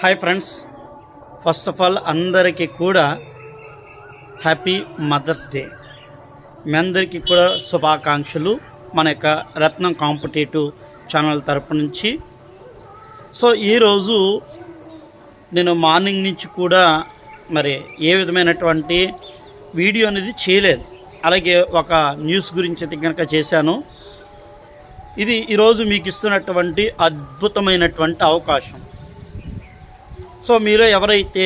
Hi friends first of all అందరికీ కూడా happy mother's day మీ అందరికీ కూడా శుభాకాంక్షలు. మన యొక్క రత్నం కాంపిటేటివ్ ఛానల్ తరపు నుంచి. సో ఈరోజు నేను మార్నింగ్ నుంచి కూడా మరి ఏ విధమైనటువంటి వీడియో అనేది చేయలేదు. అలాగే ఒక న్యూస్ గురించి అయితే కనుక చేశాను. ఇది ఈరోజు మీకు ఇస్తున్నటువంటి అద్భుతమైనటువంటి అవకాశం. సో మీరు ఎవరైతే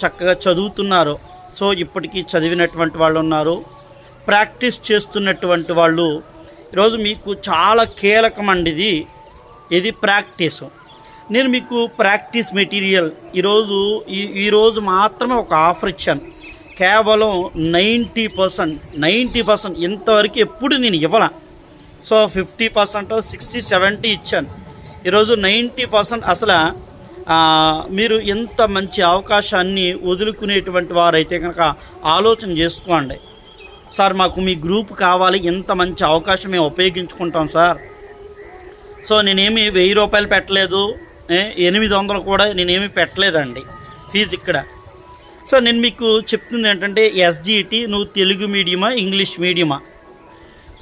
చక్కగా చదువుతున్నారో సో ఇప్పటికీ చదివినటువంటి వాళ్ళు ఉన్నారు ప్రాక్టీస్ చేస్తున్నటువంటి వాళ్ళు ఈరోజు మీకు చాలా కీలకమండి ఇది. ఇది ప్రాక్టీస్. నేను మీకు ప్రాక్టీస్ మెటీరియల్ ఈరోజు ఈ ఈరోజు మాత్రమే ఒక ఆఫర్ ఇచ్చాను. కేవలం నైంటీ పర్సెంట్ నైంటీ పర్సెంట్ ఇంతవరకు ఎప్పుడు నేను ఇవ్వలా. So fifty percent sixty seventy ఇచ్చాను. ఈరోజు నైంటీ పర్సెంట్ అసలు మీరు ఎంత మంచి అవకాశాన్ని వదులుకునేటువంటి వారైతే కనుక ఆలోచన చేసుకోండి. సార్ మాకు మీ గ్రూప్ కావాలి ఎంత మంచి అవకాశం మేము ఉపయోగించుకుంటాం సార్. సో నేనేమి వెయ్యి రూపాయలు పెట్టలేదు ఎనిమిది వందలు కూడా నేనేమి పెట్టలేదండి ఫీజు ఇక్కడ. సో నేను మీకు చెప్తుంది ఏంటంటే ఎస్జిటి నువ్వు తెలుగు మీడియమా ఇంగ్లీష్ మీడియమా?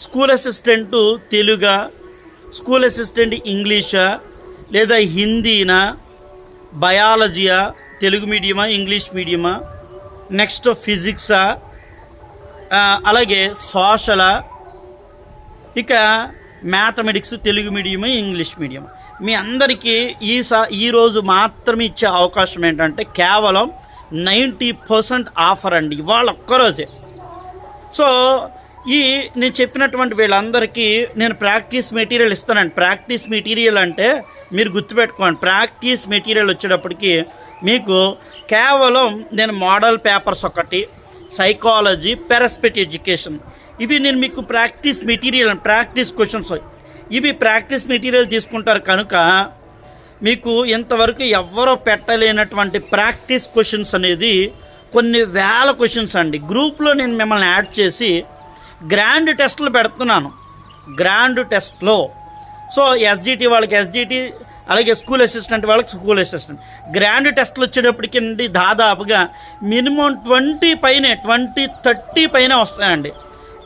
స్కూల్ అసిస్టెంట్ తెలుగా స్కూల్ అసిస్టెంట్ ఇంగ్లీషా లేదా హిందీనా? బయాలజీయా తెలుగు మీడియమా ఇంగ్లీష్ మీడియమా నెక్స్ట్ ఫిజిక్సా అలాగే సోషలా ఇక మ్యాథమెటిక్స్ తెలుగు మీడియమా ఇంగ్లీష్ మీడియం మీ అందరికీ ఈ సా ఈరోజు మాత్రమే ఇచ్చే అవకాశం ఏంటంటే కేవలం నైంటీ పర్సెంట్ ఆఫర్ అండి ఇవాళ ఒక్కరోజే. సో ఈ నేను చెప్పినటువంటి వీళ్ళందరికీ నేను ప్రాక్టీస్ మెటీరియల్ ఇస్తానండి. ప్రాక్టీస్ మెటీరియల్ అంటే మీరు గుర్తుపెట్టుకోండి ప్రాక్టీస్ మెటీరియల్ వచ్చేటప్పటికి మీకు కేవలం నేను మోడల్ పేపర్స్ ఒకటి సైకాలజీ పెరస్పెట్ ఎడ్యుకేషన్ ఇవి నేను మీకు ప్రాక్టీస్ మెటీరియల్ ప్రాక్టీస్ క్వశ్చన్స్ ఇవి ప్రాక్టీస్ మెటీరియల్ తీసుకుంటారు కనుక మీకు ఇంతవరకు ఎవ్వరూ పెట్టలేనటువంటి ప్రాక్టీస్ క్వశ్చన్స్ అనేది కొన్ని వేల క్వశ్చన్స్ అండి. గ్రూప్లో నేను మిమ్మల్ని యాడ్ చేసి గ్రాండ్ టెస్ట్లు పెడుతున్నాను. గ్రాండ్ టెస్ట్లో సో ఎస్జిటి వాళ్ళకి ఎస్జిటి అలాగే స్కూల్ అసిస్టెంట్ వాళ్ళకి స్కూల్ అసిస్టెంట్ గ్రాండ్ టెస్ట్లు వచ్చేటప్పటికండి దాదాపుగా మినిమం ట్వంటీ పైనే ట్వంటీ థర్టీ పైన వస్తాయండి.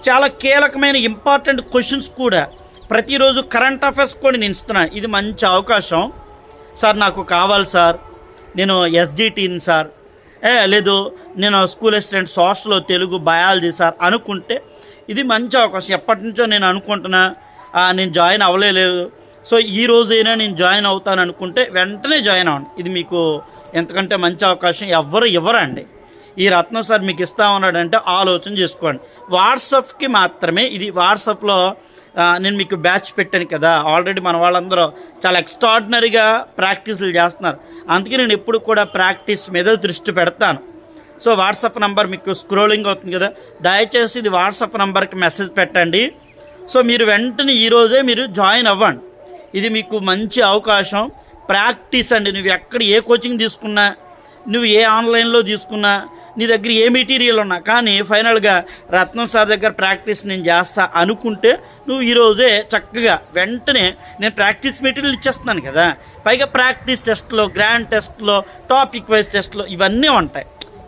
చాలా కీలకమైన ఇంపార్టెంట్ క్వశ్చన్స్ కూడా. ప్రతిరోజు కరెంట్ అఫైర్స్ కూడా నేను ఇస్తున్నాను ఇది మంచి అవకాశం. సార్ నాకు కావాలి సార్. నేను ఎస్జిటిని సార్. ఏ లేదు నేను school assistant social Telugu biology sir అనుకుంటే ఇది మంచి అవకాశం. ఎప్పటి నుంచో నేను అనుకుంటున్నా. నేను జాయిన్ అవ్వలేదు సో ఈ రోజైనా నేను జాయిన్ అవుతాను అనుకుంటే వెంటనే జాయిన్ అవ్వండి. ఇది మీకు ఎంతకంటే మంచి అవకాశం ఎవ్వరు ఇవ్వరండి. ఈ రత్నం సార్ మీకు ఇస్తా ఉన్నాడంటే ఆలోచన చేసుకోండి. వాట్సాప్కి మాత్రమే ఇది వాట్సాప్లో నేను మీకు బ్యాచ్ పెట్టాను కదా. ఆల్రెడీ మన వాళ్ళందరూ చాలా ఎక్స్ట్రాడినరీగా ప్రాక్టీసులు చేస్తున్నారు. అందుకే నేను ఎప్పుడు కూడా ప్రాక్టీస్ మీద దృష్టి పెడతాను. సో వాట్సాప్ నంబర్ మీకు స్క్రోలింగ్ అవుతుంది కదా. దయచేసి ఇది వాట్సాప్ నంబర్కి మెసేజ్ పెట్టండి. సో మీరు వెంటనే ఈరోజే మీరు జాయిన్ అవ్వండి. ఇది మీకు మంచి అవకాశం. ప్రాక్టీస్ అండి. నువ్వు ఎక్కడ ఏ కోచింగ్ తీసుకున్నా నువ్వు ఏ ఆన్లైన్లో తీసుకున్నా నీ దగ్గర ఏ మెటీరియల్ ఉన్నా కానీ ఫైనల్గా రత్నం సార్ దగ్గర ప్రాక్టీస్ నేను చేస్తా అనుకుంటే నువ్వు ఈరోజే చక్కగా వెంటనే నేను ప్రాక్టీస్ మెటీరియల్ ఇచ్చేస్తున్నాను కదా. పైగా ప్రాక్టీస్ టెస్ట్లో గ్రాండ్ టెస్ట్లో టాపిక్ వైజ్ టెస్ట్లో ఇవన్నీ ఉంటాయి.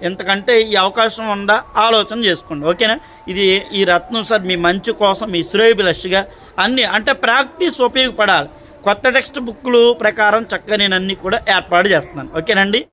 ఎంతకంటే ఈ అవకాశం ఉందా ఆలోచన చేసుకోండి ఓకేనా? ఇది ఈ రత్నం సార్ మీ మంచి కోసం మీ శ్రేయభిలష్గా అన్నీ అంటే ప్రాక్టీస్ ఉపయోగపడాలి. కొత్త టెక్స్ట్ బుక్లు ప్రకారం చక్కగా నేను అన్నీ కూడా ఏర్పాటు చేస్తున్నాను ఓకేనండి?